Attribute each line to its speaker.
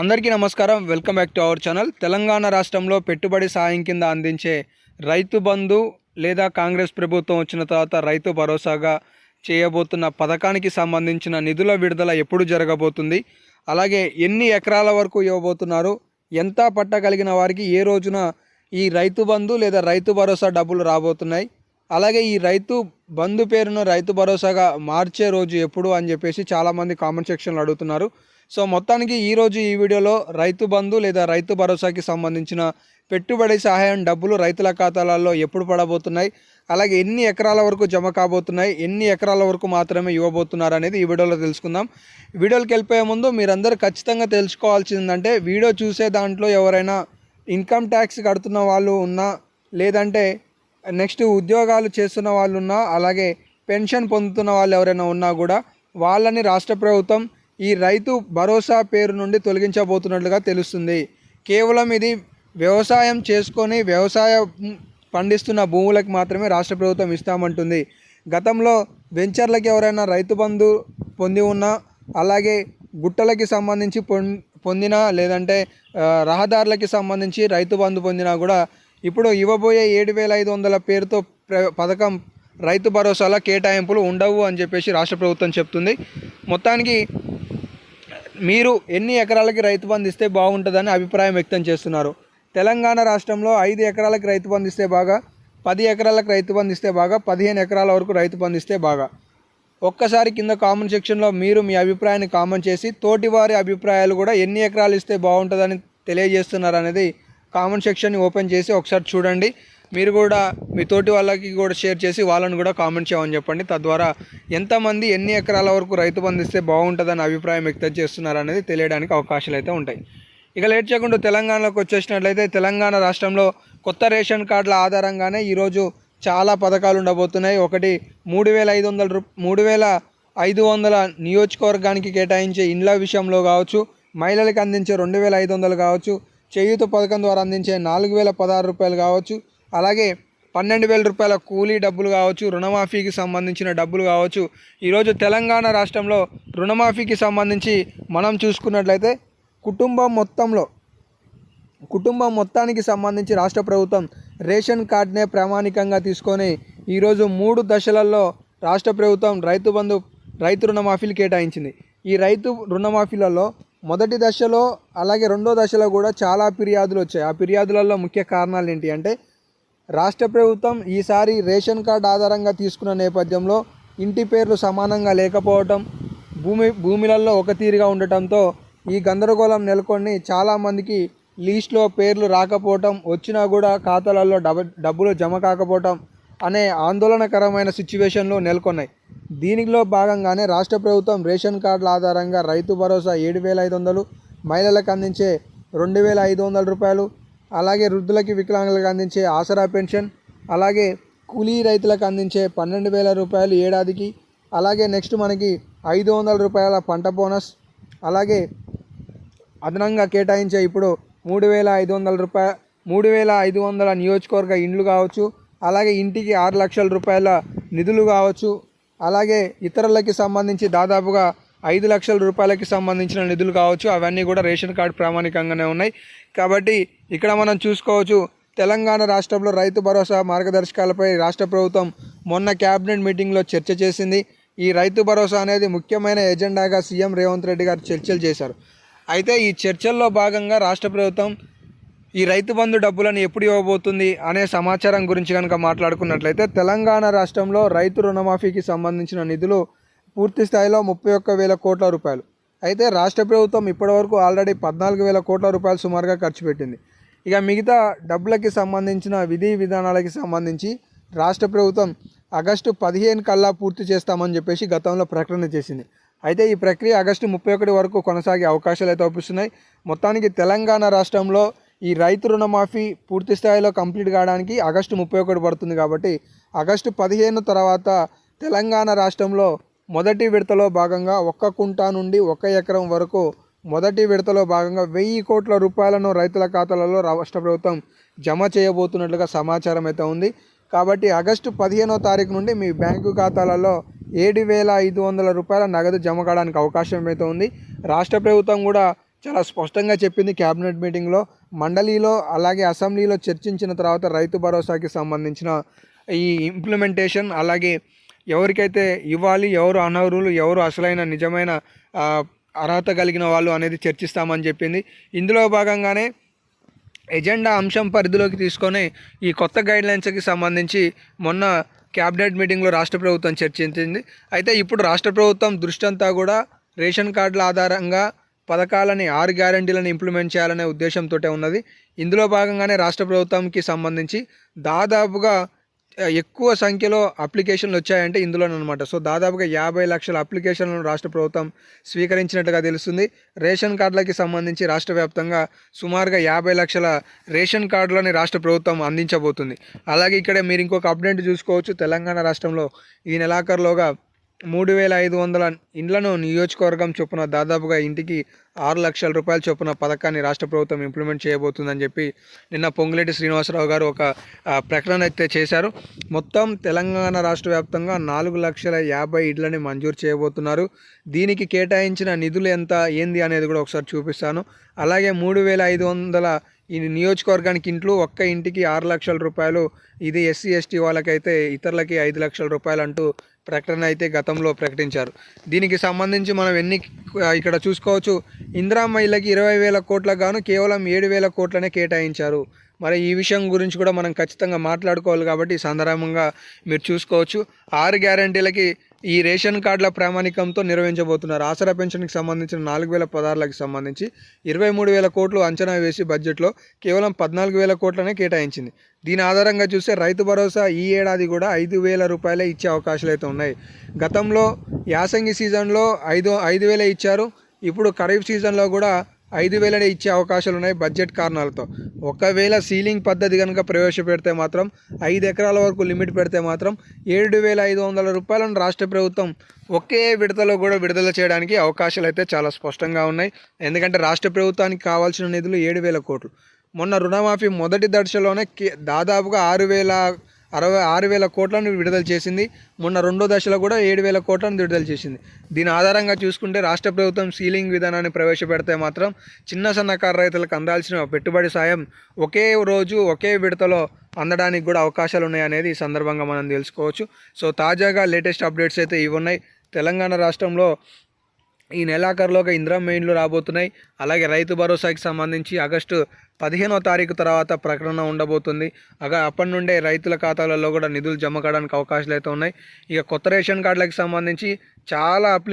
Speaker 1: అందరికీ నమస్కారం. Welcome back to our channel. Telangana రాష్ట్రంలో పెట్టుబడి సాయం కింద అందించే రైతు బంధు లేదా కాంగ్రెస్ ప్రభుత్వం వచ్చిన తర్వాత రైతు భరోసాగా చేయబోతున్న పథకానికి సంబంధించిన నిధుల విడుదల ఎప్పుడు జరగబోతుంది? అలాగే ఎన్ని ఎకరాల వరకు ఇవ్వబోతున్నారు? ఎంత పట్టగలిగిన వారికి ఏ రోజున ఈ రైతు బంధు లేదా రైతు భరోసా డబ్బులు రాబోతున్నాయి? అలాగే ఈ రైతు బంధు పేరును రైతు భరోసాగా మార్చే రోజు ఎప్పుడు అని చెప్పేసి చాలామంది కామెంట్ సెక్షన్లో అడుగుతున్నారు. సో మొత్తానికి ఈరోజు ఈ వీడియోలో రైతు బంధు లేదా రైతు భరోసాకి సంబంధించిన పెట్టుబడి సహాయం డబ్బులు రైతుల ఖాతాలలో ఎప్పుడు పడబోతున్నాయి? అలాగే ఎన్ని ఎకరాల వరకు జమ కాబోతున్నాయి? ఎన్ని ఎకరాల వరకు మాత్రమే ఇవ్వబోతున్నారు అనేది ఈ వీడియోలో తెలుసుకుందాం. వీడియోలోకి వెళ్ళిపోయే ముందు మీరందరూ ఖచ్చితంగా తెలుసుకోవాల్సిందంటే వీడియో చూసే దాంట్లో ఎవరైనా ఇన్కమ్ ట్యాక్స్ కడుతున్న వాళ్ళు ఉన్నా లేదంటే నెక్స్ట్ ఉద్యోగాలు చేస్తున్న వాళ్ళు ఉన్నా అలాగే పెన్షన్ పొందుతున్న వాళ్ళు ఎవరైనా ఉన్నా కూడా వాళ్ళని రాష్ట్ర ప్రభుత్వం ఈ రైతు భరోసా పేరు నుండి తొలగించబోతున్నట్లుగా తెలుస్తుంది. కేవలం ఇది వ్యవసాయం చేసుకొని వ్యవసాయం పండిస్తున్న భూములకు మాత్రమే రాష్ట్ర ప్రభుత్వం ఇస్తామంటుంది. గతంలో వెంచర్లకు ఎవరైనా రైతు బంధు పొంది ఉన్నా అలాగే గుట్టలకి సంబంధించి పొం పొందినా లేదంటే రహదారులకి సంబంధించి రైతు బంధు పొందినా కూడా ఇప్పుడు ఇవ్వబోయే ఏడు వేల ఐదు వందల పేరుతో ప్ర- పథకం రైతు భరోసాల కేటాయింపులు ఉండవు అని చెప్పేసి రాష్ట్ర ప్రభుత్వం చెప్తుంది. మొత్తానికి మీరు ఎన్ని ఎకరాలకి రైతు బంధు ఇస్తే బాగుంటుందని అభిప్రాయం వ్యక్తం చేస్తున్నారు. తెలంగాణ రాష్ట్రంలో ఐదు ఎకరాలకు రైతు బంధు ఇస్తే బాగా పది ఎకరాలకు రైతు బంధు ఇస్తే బాగా పదిహేను ఎకరాల వరకు రైతు బంధు ఇస్తే బాగా. ఒక్కసారి కింద కామెంట్ సెక్షన్లో మీరు మీ అభిప్రాయాన్ని కామెంట్ చేసి తోటి వారి అభిప్రాయాలు కూడా ఎన్ని ఎకరాలు ఇస్తే బాగుంటుందని తెలియజేస్తున్నారు అనేది కామెంట్ సెక్షన్ని ఓపెన్ చేసి ఒకసారి చూడండి. మీరు కూడా మీ తోటి వాళ్ళకి కూడా షేర్ చేసి వాళ్ళని కూడా కామెంట్ చేయమని చెప్పండి. తద్వారా ఎంతమంది ఎన్ని ఎకరాల వరకు రైతు బంధిస్తే బాగుంటుందని అభిప్రాయం వ్యక్తం చేస్తున్నారు అనేది తెలియడానికి అవకాశాలు అయితే ఉంటాయి. ఇక లేట్ చేయకుండా తెలంగాణలోకి వచ్చేసినట్లయితే తెలంగాణ రాష్ట్రంలో కొత్త రేషన్ కార్డుల ఆధారంగానే ఈరోజు చాలా పథకాలు ఉండబోతున్నాయి. ఒకటి మూడు వేల ఐదు వందల రూ మూడు వేల ఐదు వందల నియోజకవర్గానికి కేటాయించే ఇండ్ల విషయంలో కావచ్చు మహిళలకు అందించే రెండు వేల ఐదు వందలు కావచ్చు చేయూత పథకం ద్వారా అందించే నాలుగు వేల పదహారు రూపాయలు కావచ్చు అలాగే పన్నెండు వేల రూపాయల కూలీ డబ్బులు కావచ్చు రుణమాఫీకి సంబంధించిన డబ్బులు కావచ్చు. ఈరోజు తెలంగాణ రాష్ట్రంలో రుణమాఫీకి సంబంధించి మనం చూసుకున్నట్లయితే కుటుంబం మొత్తంలో కుటుంబం మొత్తానికి సంబంధించి రాష్ట్ర ప్రభుత్వం రేషన్ కార్డ్నే ప్రామాణికంగా తీసుకొని ఈరోజు మూడు దశలలో రాష్ట్ర ప్రభుత్వం రైతు బంధు రైతు రుణమాఫీలు కేటాయించింది. ఈ రైతు రుణమాఫీలలో మొదటి దశలో అలాగే రెండో దశలో కూడా చాలా ఫిర్యాదులు వచ్చాయి. ఆ ఫిర్యాదులలో ముఖ్య కారణాలు ఏంటి అంటే రాష్ట్ర ప్రభుత్వం ఈసారి రేషన్ కార్డు ఆధారంగా తీసుకున్న నేపథ్యంలో ఇంటి పేర్లు సమానంగా లేకపోవటం భూమి భూమిలలో ఒక తీరుగా ఉండటంతో ఈ గందరగోళం నెలకొని చాలామందికి లీస్ట్లో పేర్లు రాకపోవటం వచ్చినా కూడా ఖాతాలలో డబ డబ్బులు జమ కాకపోవటం అనే ఆందోళనకరమైన సిచ్యువేషన్లు నెలకొన్నాయి. దీనిలో భాగంగానే రాష్ట్ర ప్రభుత్వం రేషన్ కార్డుల ఆధారంగా రైతు భరోసా ఏడు వేల ఐదు వందలు మహిళలకు అందించే రెండు వేల ఐదు వందల రూపాయలు అలాగే వృద్ధులకి వికలాంగులకు అందించే ఆసరా పెన్షన్ అలాగే కూలీ రైతులకు అందించే పన్నెండు వేల రూపాయలు ఏడాదికి అలాగే నెక్స్ట్ మనకి ఐదు వందల రూపాయల పంట బోనస్ అలాగే అదనంగా కేటాయించే ఇప్పుడు మూడు వేల ఐదు వందల రూపాయ మూడు వేల ఐదు వందల నియోజకవర్గ ఇండ్లు కావచ్చు అలాగే ఇంటికి ఆరు లక్షల రూపాయల నిధులు కావచ్చు అలాగే ఇతరులకి సంబంధించి దాదాపుగా ఐదు లక్షల రూపాయలకి సంబంధించిన నిధులు కావచ్చు అవన్నీ కూడా రేషన్ కార్డు ప్రామాణికంగానే ఉన్నాయి. కాబట్టి ఇక్కడ మనం చూసుకోవచ్చు తెలంగాణ రాష్ట్రంలో రైతు భరోసా మార్గదర్శకాలపై రాష్ట్ర ప్రభుత్వం మొన్న క్యాబినెట్ మీటింగ్లో చర్చ చేసింది. ఈ రైతు భరోసా అనేది ముఖ్యమైన ఎజెండాగా సీఎం రేవంత్ రెడ్డి గారు చర్చలు చేశారు. అయితే ఈ చర్చల్లో భాగంగా రాష్ట్ర ప్రభుత్వం ఈ రైతు బంధు డబ్బులను ఎప్పుడు ఇవ్వబోతుంది అనే సమాచారం గురించి కనుక మాట్లాడుకున్నట్లయితే తెలంగాణ రాష్ట్రంలో రైతు రుణమాఫీకి సంబంధించిన నిధులు పూర్తి స్థాయిలో ముప్పై ఒక్క వేల కోట్ల రూపాయలు. అయితే రాష్ట్ర ప్రభుత్వం ఇప్పటివరకు ఆల్రెడీ పద్నాలుగు వేల కోట్ల రూపాయలు సుమారుగా ఖర్చు పెట్టింది. ఇక మిగతా డబ్బులకి సంబంధించిన విధి విధానాలకి సంబంధించి రాష్ట్ర ప్రభుత్వం ఆగస్టు పదిహేను కల్లా పూర్తి చేస్తామని చెప్పేసి గతంలో ప్రకటన చేసింది. అయితే ఈ ప్రక్రియ ఆగస్టు ముప్పై ఒకటి వరకు కొనసాగే అవకాశాలు అయితే అవుపిస్తున్నాయి. మొత్తానికి తెలంగాణ రాష్ట్రంలో ఈ రైతు రుణమాఫీ పూర్తి స్థాయిలో కంప్లీట్ కావడానికి ఆగస్టు ముప్పై ఒకటి పడుతుంది కాబట్టి ఆగస్టు పదిహేను తర్వాత తెలంగాణ రాష్ట్రంలో మొదటి విడతలో భాగంగా ఒక్క కుంటా నుండి ఒక ఎకరం వరకు మొదటి విడతలో భాగంగా వెయ్యి కోట్ల రూపాయలను రైతుల ఖాతాలలో రాష్ట్ర ప్రభుత్వం జమ చేయబోతున్నట్లుగా సమాచారం అయితే ఉంది. కాబట్టి ఆగస్టు పదిహేనో తారీఖు నుండి మీ బ్యాంకు ఖాతాలలో ఏడు వేల ఐదు వందల రూపాయల నగదు జమ కావడానికి అవకాశం అయితే ఉంది. రాష్ట్ర ప్రభుత్వం కూడా చాలా స్పష్టంగా చెప్పింది క్యాబినెట్ మీటింగ్లో మండలిలో అలాగే అసెంబ్లీలో చర్చించిన తర్వాత రైతు భరోసాకి సంబంధించిన ఈ ఇంప్లిమెంటేషన్ అలాగే ఎవరికైతే ఇవ్వాలి ఎవరు అనర్హులు ఎవరు అసలైన నిజమైన అర్హత కలిగిన వాళ్ళు అనేది చర్చిస్తామని చెప్పింది. ఇందులో భాగంగానే ఎజెండా అంశం పరిధిలోకి తీసుకొని ఈ కొత్త గైడ్లైన్స్కి సంబంధించి మొన్న క్యాబినెట్ మీటింగ్లో రాష్ట్ర ప్రభుత్వం చర్చించింది. అయితే ఇప్పుడు రాష్ట్ర ప్రభుత్వం దృష్టి అంతా కూడా రేషన్ కార్డుల ఆధారంగా పథకాలని ఆరు గ్యారంటీలను ఇంప్లిమెంట్ చేయాలనే ఉద్దేశంతో ఉన్నది. ఇందులో భాగంగానే రాష్ట్ర ప్రభుత్వంకి సంబంధించి దాదాపుగా ఎక్కువ సంఖ్యలో అప్లికేషన్లు వచ్చాయంటే ఇందులోనమాట సో దాదాపుగా యాభై లక్షల అప్లికేషన్లను రాష్ట్ర ప్రభుత్వం స్వీకరించినట్టుగా తెలుస్తుంది. రేషన్ కార్డులకి సంబంధించి రాష్ట్ర వ్యాప్తంగా సుమారుగా యాభై లక్షల రేషన్ కార్డులని రాష్ట్ర ప్రభుత్వం అందించబోతుంది. అలాగే ఇక్కడ మీరు ఇంకొక అప్డేట్ చూసుకోవచ్చు. తెలంగాణ రాష్ట్రంలో ఈ నెలాఖరులోగా మూడు వేల ఐదు వందల ఇండ్లను నియోజకవర్గం చొప్పున దాదాపుగా ఇంటికి ఆరు లక్షల రూపాయల చొప్పున పథకాన్ని రాష్ట్ర ప్రభుత్వం ఇంప్లిమెంట్ చేయబోతుందని చెప్పి నిన్న పొంగులేటి శ్రీనివాసరావు గారు ఒక ప్రకటన అయితే చేశారు. మొత్తం తెలంగాణ రాష్ట్ర వ్యాప్తంగా నాలుగు లక్షల యాభై ఇళ్ళని మంజూరు చేయబోతున్నారు. దీనికి కేటాయించిన నిధులు ఎంత ఏంది అనేది కూడా ఒకసారి చూపిస్తాను. అలాగే మూడు వేల ఐదు వందల ఈ నియోజకవర్గానికి ఇంట్లో ఒక్క ఇంటికి ఆరు లక్షల రూపాయలు ఇది ఎస్సీ ఎస్టీ వాళ్ళకైతే ఇతరులకి ఐదు లక్షల రూపాయలు అంటూ ప్రకటన అయితే గతంలో ప్రకటించారు. దీనికి సంబంధించి మనం ఎన్ని ఇక్కడ చూసుకోవచ్చు. ఇందిరామ్మ ఇళ్ళకి ఇరవై వేల కోట్లకు గాను కేవలం ఏడు వేల కోట్లనే కేటాయించారు. మరి ఈ విషయం గురించి కూడా మనం ఖచ్చితంగా మాట్లాడుకోవాలి కాబట్టి సందర్భంగా మీరు చూసుకోవచ్చు. ఆరు గ్యారంటీలకి ఈ రేషన్ కార్డుల ప్రామాణికంతో నిర్వహించబోతున్నారు. ఆసరా పెన్షన్కి సంబంధించిన నాలుగు వేల పదార్లకు సంబంధించి ఇరవై మూడు వేల కోట్లు అంచనా వేసి బడ్జెట్లో కేవలం పద్నాలుగు వేల కోట్లనే కేటాయించింది. దీని ఆధారంగా చూస్తే రైతు భరోసా ఈ ఏడాది కూడా ఐదు వేల రూపాయలే ఇచ్చే అవకాశాలు అయితే ఉన్నాయి. గతంలో యాసంగి సీజన్లో ఐదు ఐదు వేలే ఇచ్చారు. ఇప్పుడు ఖరీఫ్ సీజన్లో కూడా ఐదు వేలనే ఇచ్చే అవకాశాలు ఉన్నాయి బడ్జెట్ కారణాలతో. ఒకవేళ సీలింగ్ పద్ధతి కనుక ప్రవేశపెడితే మాత్రం ఐదు ఎకరాల వరకు లిమిట్ పెడితే మాత్రం ఏడు వేల ఐదు వందల రూపాయలను రాష్ట్ర ప్రభుత్వం ఒకే విడతలో కూడా విడుదల చేయడానికి అవకాశాలు అయితే చాలా స్పష్టంగా ఉన్నాయి. ఎందుకంటే రాష్ట్ర ప్రభుత్వానికి కావాల్సిన నిధులు ఏడు వేల కోట్లు. మొన్న రుణమాఫీ మొదటి దశలోనే దాదాపుగా ఆరు వేల అరవై ఆరు వేల కోట్లను విడుదల చేసింది. మొన్న రెండో దశలో కూడా ఏడు వేల కోట్లను విడుదల చేసింది. దీని ఆధారంగా చూసుకుంటే రాష్ట్ర ప్రభుత్వం సీలింగ్ విధానాన్ని ప్రవేశపెడితే మాత్రం చిన్న సన్నకారు రైతులకు అందాల్సిన పెట్టుబడి సాయం ఒకే రోజు ఒకే విడతలో అందడానికి కూడా అవకాశాలు ఉన్నాయి అనేది ఈ సందర్భంగా మనం తెలుసుకోవచ్చు. సో తాజాగా లేటెస్ట్ అప్డేట్స్ అయితే ఇవి ఉన్నాయి. తెలంగాణ రాష్ట్రంలో ఈ నెలాఖరులోగా ఇందిరా మెయిన్లు రాబోతున్నాయి. అలాగే రైతు భరోసాకి సంబంధించి ఆగస్టు పదిహేనో తారీఖు తర్వాత ప్రకటన ఉండబోతుంది. అగ అప్పటి నుండే రైతుల ఖాతాలలో కూడా నిధులు జమ కావడానికి అవకాశాలు అయితే ఉన్నాయి. ఇక కొత్త రేషన్ కార్డులకు సంబంధించి చాలా అప్లి